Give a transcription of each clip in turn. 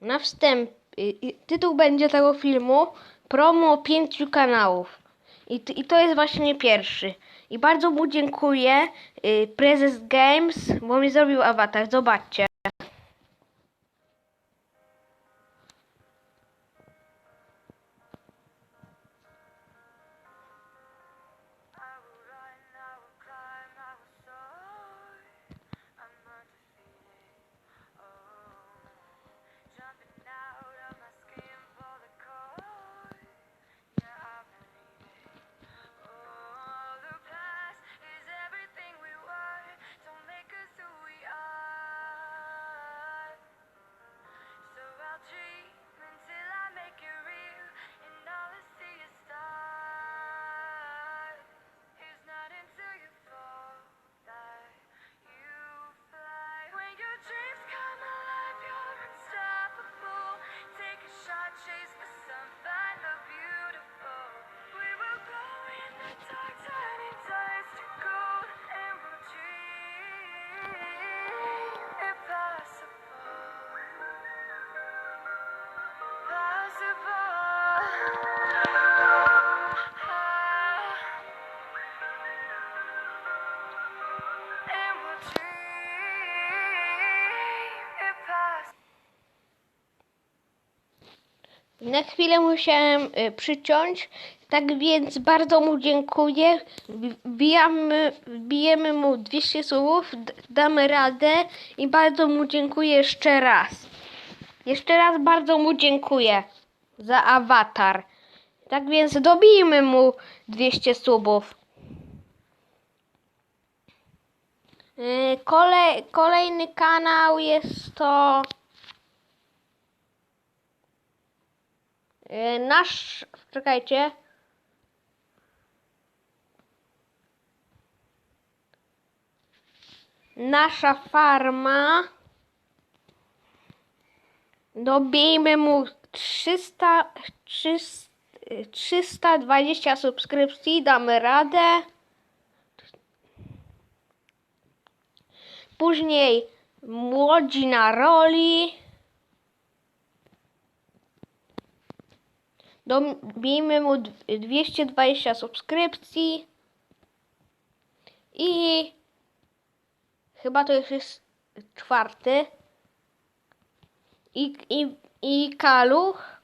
na wstęp, y, y, tytuł będzie tego filmu Promo pięciu kanałów. I, I to jest właśnie pierwszy. I bardzo mu dziękuję y, Prezes Games, bo mi zrobił awatar. Zobaczcie. Na chwilę musiałem y, przyciąć, tak więc bardzo mu dziękuję. Wbijamy, wbijemy mu 200 słów, damy radę i bardzo mu dziękuję jeszcze raz. Jeszcze raz bardzo mu dziękuję za awatar. Tak więc dobijmy mu 200 subów. Y, Kolej, kolejny kanał jest to y, nasz. Czekajcie. Nasza farma. Dobijmy mu 300, 300, y, 320 subskrypcji. Damy radę. Później młodzi na roli. Dobijmy mu dw- 220 subskrypcji. I chyba to już jest czwarty. I, i, i kaluch.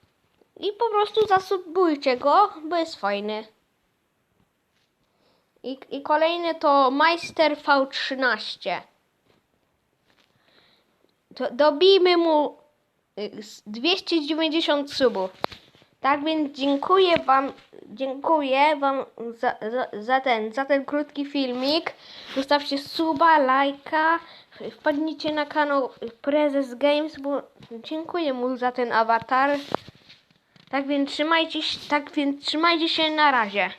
I po prostu zasubujcie go, bo jest fajny. I, I kolejny to Majster V13. To dobijmy mu y, z 290 subów. Tak więc dziękuję wam, dziękuję wam za, za, za ten, za ten krótki filmik. Zostawcie suba, lajka, wpadnijcie na kanał Prezes Games, bo dziękuję mu za ten awatar. Tak więc trzymajcie, się- tak więc trzymajcie się na razie.